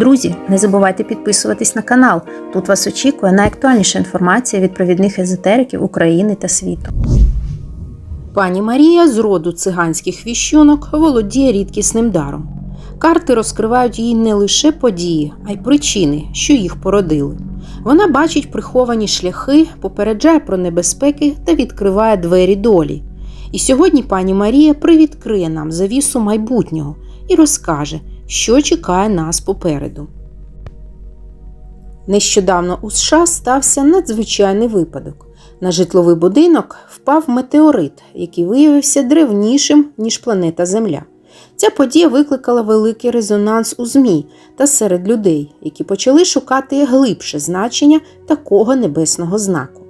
Друзі, не забувайте підписуватись на канал. Тут вас очікує найактуальніша інформація від провідних езотериків України та світу. Пані Марія з роду циганських віщунок володіє рідкісним даром. Карти розкривають їй не лише події, а й причини, що їх породили. Вона бачить приховані шляхи, попереджає про небезпеки та відкриває двері долі. І сьогодні пані Марія привідкриє нам завісу майбутнього і розкаже, що чекає нас попереду. Нещодавно у США стався надзвичайний випадок. На житловий будинок впав метеорит, який виявився древнішим, ніж планета Земля. Ця подія викликала великий резонанс у ЗМІ та серед людей, які почали шукати глибше значення такого небесного знаку.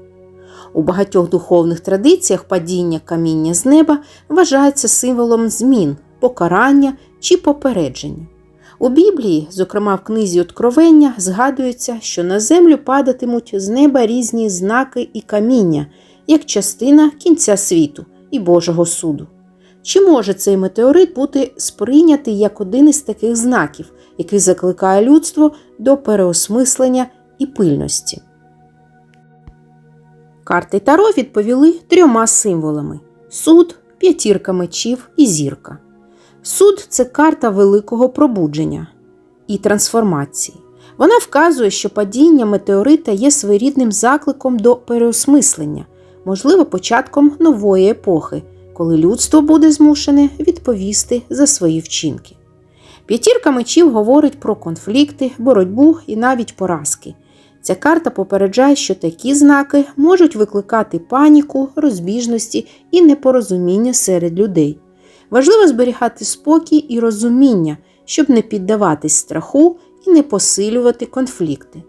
У багатьох духовних традиціях падіння каміння з неба вважається символом змін, покарання чи попередження. У Біблії, зокрема в книзі Откровення, згадується, що на землю падатимуть з неба різні знаки і каміння, як частина кінця світу і Божого суду. Чи може цей метеорит бути сприйнятий як один із таких знаків, який закликає людство до переосмислення і пильності? Карти Таро відповіли трьома символами: суд, п'ятірка мечів і зірка. Суд це карта великого пробудження і трансформації. Вона вказує, що падіння метеорита є своєрідним закликом до переосмислення, можливо, початком нової епохи, коли людство буде змушене відповісти за свої вчинки. П'ятірка мечів говорить про конфлікти, боротьбу і навіть поразки. Ця карта попереджає, що такі знаки можуть викликати паніку, розбіжності і непорозуміння серед людей. Важливо зберігати спокій і розуміння, щоб не піддаватись страху і не посилювати конфлікти.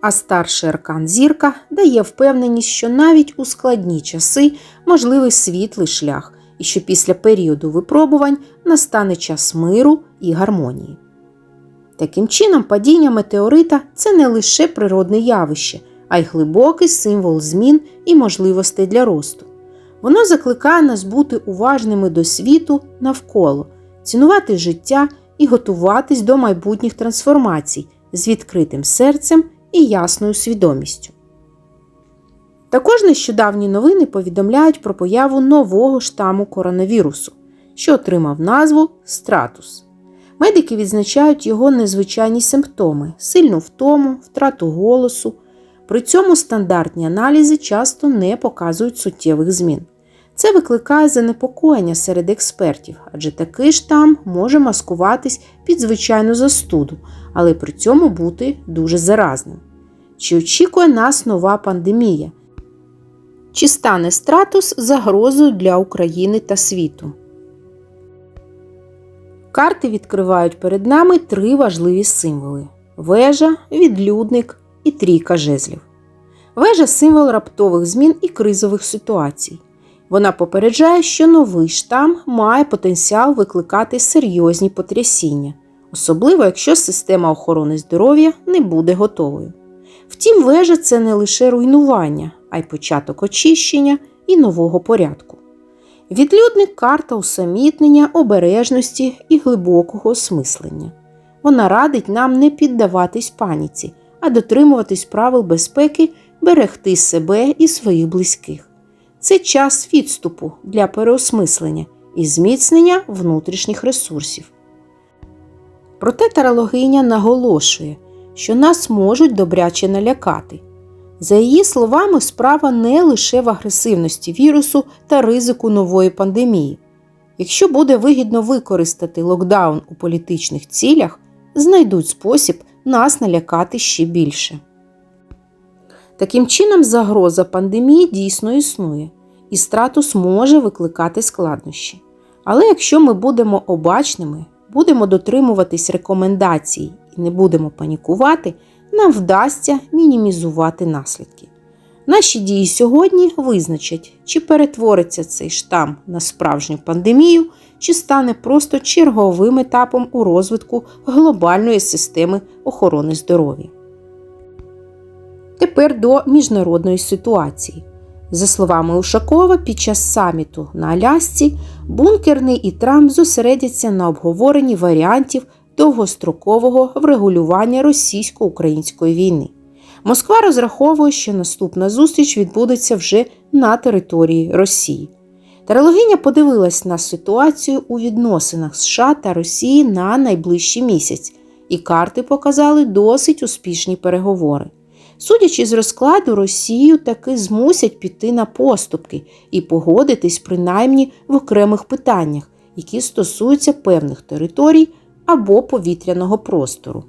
А старший аркан зірка дає впевненість, що навіть у складні часи можливий світлий шлях, і що після періоду випробувань настане час миру і гармонії. Таким чином, падіння метеорита це не лише природне явище, а й глибокий символ змін і можливостей для росту. Воно закликає нас бути уважними до світу навколо, цінувати життя і готуватись до майбутніх трансформацій з відкритим серцем і ясною свідомістю. Також нещодавні новини повідомляють про появу нового штаму коронавірусу, що отримав назву Стратус. Медики відзначають його незвичайні симптоми, сильну втому, втрату голосу. При цьому стандартні аналізи часто не показують суттєвих змін. Це викликає занепокоєння серед експертів, адже такий штам може маскуватись під звичайну застуду, але при цьому бути дуже заразним. Чи очікує нас нова пандемія? Чи стане стратус загрозою для України та світу? Карти відкривають перед нами три важливі символи: вежа, відлюдник і трійка жезлів. Вежа символ раптових змін і кризових ситуацій. Вона попереджає, що новий штам має потенціал викликати серйозні потрясіння, особливо якщо система охорони здоров'я не буде готовою. Втім, вежа це не лише руйнування, а й початок очищення і нового порядку. Відлюдник карта усамітнення, обережності і глибокого осмислення. Вона радить нам не піддаватись паніці, а дотримуватись правил безпеки, берегти себе і своїх близьких. Це час відступу для переосмислення і зміцнення внутрішніх ресурсів. Проте тарологиня наголошує, що нас можуть добряче налякати. За її словами, справа не лише в агресивності вірусу та ризику нової пандемії. Якщо буде вигідно використати локдаун у політичних цілях, знайдуть спосіб нас налякати ще більше. Таким чином, загроза пандемії дійсно існує, і стратус може викликати складнощі. Але якщо ми будемо обачними, будемо дотримуватись рекомендацій і не будемо панікувати, нам вдасться мінімізувати наслідки. Наші дії сьогодні визначать, чи перетвориться цей штам на справжню пандемію, чи стане просто черговим етапом у розвитку глобальної системи охорони здоров'я. Тепер до міжнародної ситуації. За словами Ушакова, під час саміту на Алясці бункерний і Трамп зосередяться на обговоренні варіантів довгострокового врегулювання російсько-української війни. Москва розраховує, що наступна зустріч відбудеться вже на території Росії. Тарологиня подивилась на ситуацію у відносинах США та Росії на найближчий місяць, і карти показали досить успішні переговори. Судячи з розкладу, Росію таки змусять піти на поступки і погодитись принаймні в окремих питаннях, які стосуються певних територій або повітряного простору.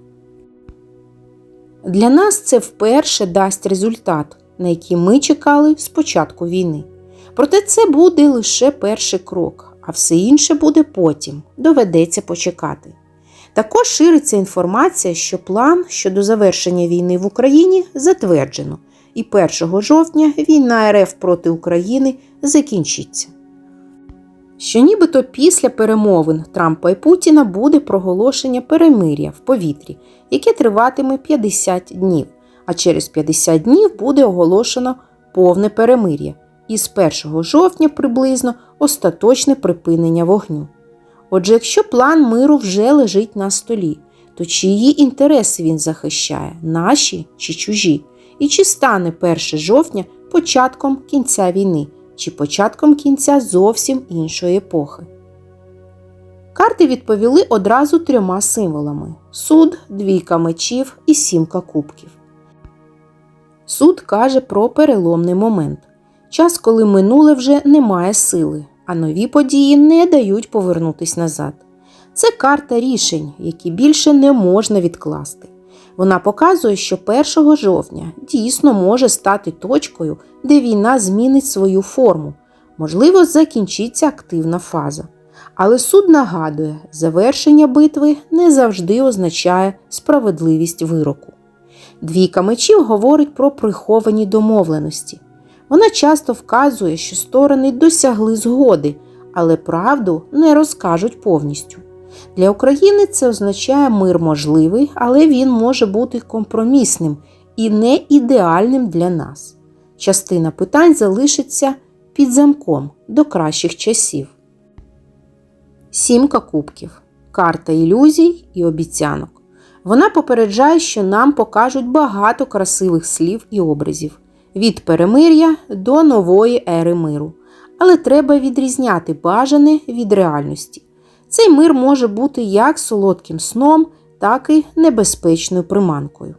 Для нас це вперше дасть результат, на який ми чекали з початку війни. Проте це буде лише перший крок, а все інше буде потім, доведеться почекати. Також шириться інформація, що план щодо завершення війни в Україні затверджено, і 1 жовтня війна РФ проти України закінчиться. Що нібито після перемовин Трампа і Путіна буде проголошення перемир'я в повітрі, яке триватиме 50 днів, а через 50 днів буде оголошено повне перемир'я і з 1 жовтня приблизно остаточне припинення вогню. Отже, якщо план миру вже лежить на столі, то чиї інтереси він захищає, наші чи чужі? І чи стане 1 жовтня початком кінця війни, чи початком кінця зовсім іншої епохи? Карти відповіли одразу трьома символами: суд, двійка мечів і сімка кубків. Суд каже про переломний момент час, коли минуле вже не має сили, а нові події не дають повернутись назад. Це карта рішень, які більше не можна відкласти. Вона показує, що 1 жовтня дійсно може стати точкою, де війна змінить свою форму, можливо, закінчиться активна фаза. Але суд нагадує, завершення битви не завжди означає справедливість вироку. Двійка мечів говорить про приховані домовленості. Вона часто вказує, що сторони досягли згоди, але правду не розкажуть повністю. Для України це означає мир можливий, але він може бути компромісним і не ідеальним для нас. Частина питань залишиться під замком до кращих часів. Сімка кубків. Карта ілюзій і обіцянок. Вона попереджає, що нам покажуть багато красивих слів і образів від перемир'я до нової ери миру. Але треба відрізняти бажане від реальності. Цей мир може бути як солодким сном, так і небезпечною приманкою.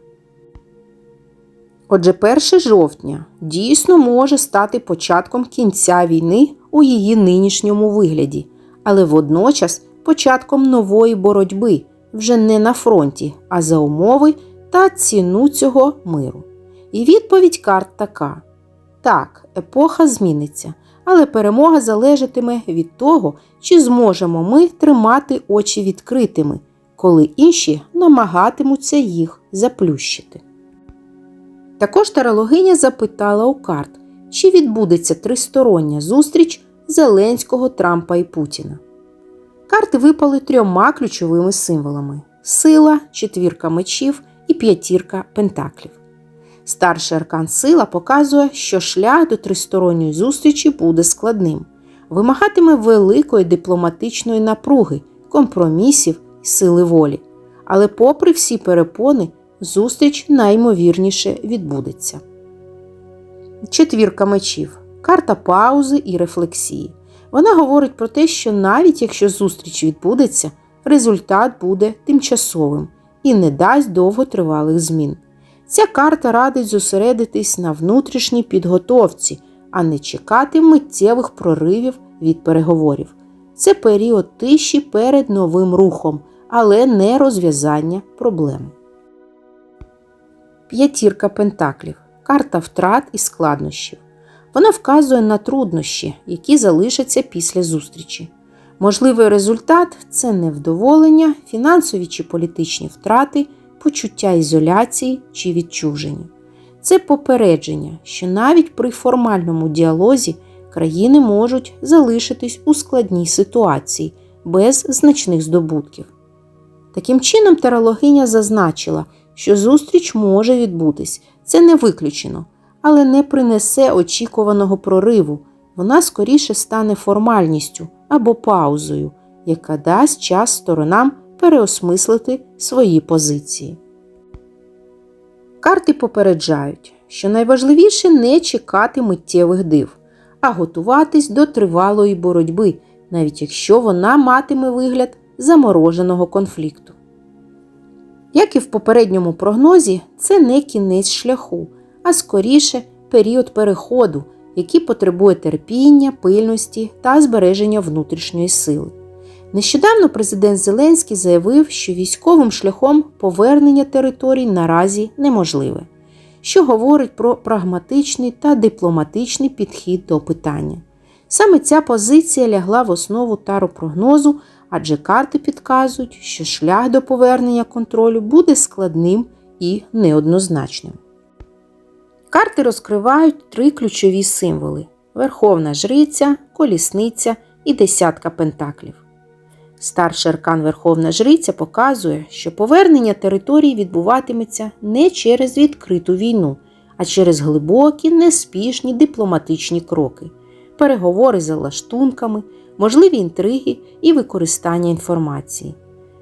Отже, 1 жовтня дійсно може стати початком кінця війни у її нинішньому вигляді, але водночас початком нової боротьби вже не на фронті, а за умови та ціну цього миру. І відповідь карт така: так, епоха зміниться, але перемога залежатиме від того, чи зможемо ми тримати очі відкритими, коли інші намагатимуться їх заплющити. Також тарологиня запитала у карт, чи відбудеться тристороння зустріч Зеленського, Трампа і Путіна. Карти випали трьома ключовими символами: сила, четвірка мечів і п'ятірка пентаклів. Старший аркан сила показує, що шлях до тристоронньої зустрічі буде складним, вимагатиме великої дипломатичної напруги, компромісів і сили волі. Але, попри всі перепони, зустріч наймовірніше відбудеться. Четвірка мечів карта паузи і рефлексії. Вона говорить про те, що навіть якщо зустріч відбудеться, результат буде тимчасовим і не дасть довготривалих змін. Ця карта радить зосередитись на внутрішній підготовці, а не чекати миттєвих проривів від переговорів. Це період тиші перед новим рухом, але не розв'язання проблем. П'ятірка пентаклів карта втрат і складнощів. Вона вказує на труднощі, які залишаться після зустрічі. Можливий результат це невдоволення, фінансові чи політичні втрати почуття ізоляції чи відчуження. Це попередження, що навіть при формальному діалозі країни можуть залишитись у складній ситуації без значних здобутків. Таким чином, тарологиня зазначила, що зустріч може відбутись, це не виключено, але не принесе очікуваного прориву, вона скоріше стане формальністю або паузою, яка дасть час сторонам переосмислити свої позиції. Карти попереджають, що найважливіше не чекати миттєвих див, а готуватись до тривалої боротьби, навіть якщо вона матиме вигляд замороженого конфлікту. Як і в попередньому прогнозі, це не кінець шляху, а скоріше період переходу, який потребує терпіння, пильності та збереження внутрішньої сили. Нещодавно президент Зеленський заявив, що військовим шляхом повернення територій наразі неможливе, що говорить про прагматичний та дипломатичний підхід до питання. Саме ця позиція лягла в основу таропрогнозу, адже карти підказують, що шлях до повернення контролю буде складним і неоднозначним. Карти розкривають три ключові символи: Верховна Жриця, Колісниця і десятка пентаклів. Старший аркан Верховна Жриця показує, що повернення територій відбуватиметься не через відкриту війну, а через глибокі, неспішні дипломатичні кроки, переговори за лаштунками, можливі інтриги і використання інформації.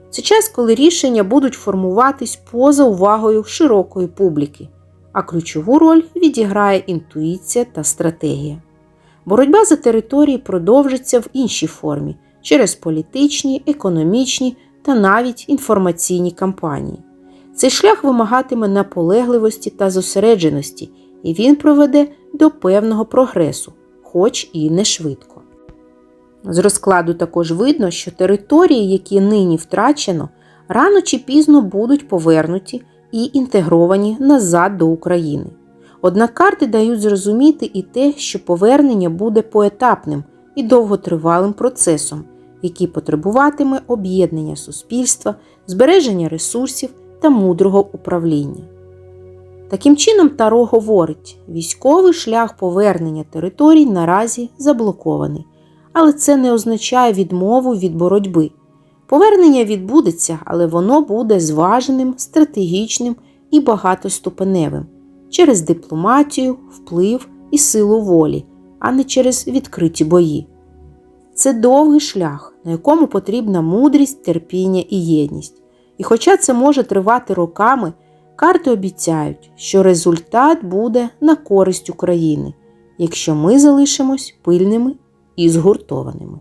Це час, коли рішення будуть формуватись поза увагою широкої публіки, а ключову роль відіграє інтуїція та стратегія. Боротьба за території продовжиться в іншій формі через політичні, економічні та навіть інформаційні кампанії. Цей шлях вимагатиме наполегливості та зосередженості, і він проведе до певного прогресу, хоч і не швидко. З розкладу також видно, що території, які нині втрачено, рано чи пізно будуть повернуті і інтегровані назад до України. Однак карти дають зрозуміти і те, що повернення буде поетапним і довготривалим процесом, який потребуватиме об'єднання суспільства, збереження ресурсів та мудрого управління. Таким чином, Таро говорить, військовий шлях повернення територій наразі заблокований, але це не означає відмову від боротьби. Повернення відбудеться, але воно буде зваженим, стратегічним і багатоступеневим через дипломатію, вплив і силу волі, а не через відкриті бої. Це довгий шлях, на якому потрібна мудрість, терпіння і єдність. І хоча це може тривати роками, карти обіцяють, що результат буде на користь України, якщо ми залишимось пильними і згуртованими.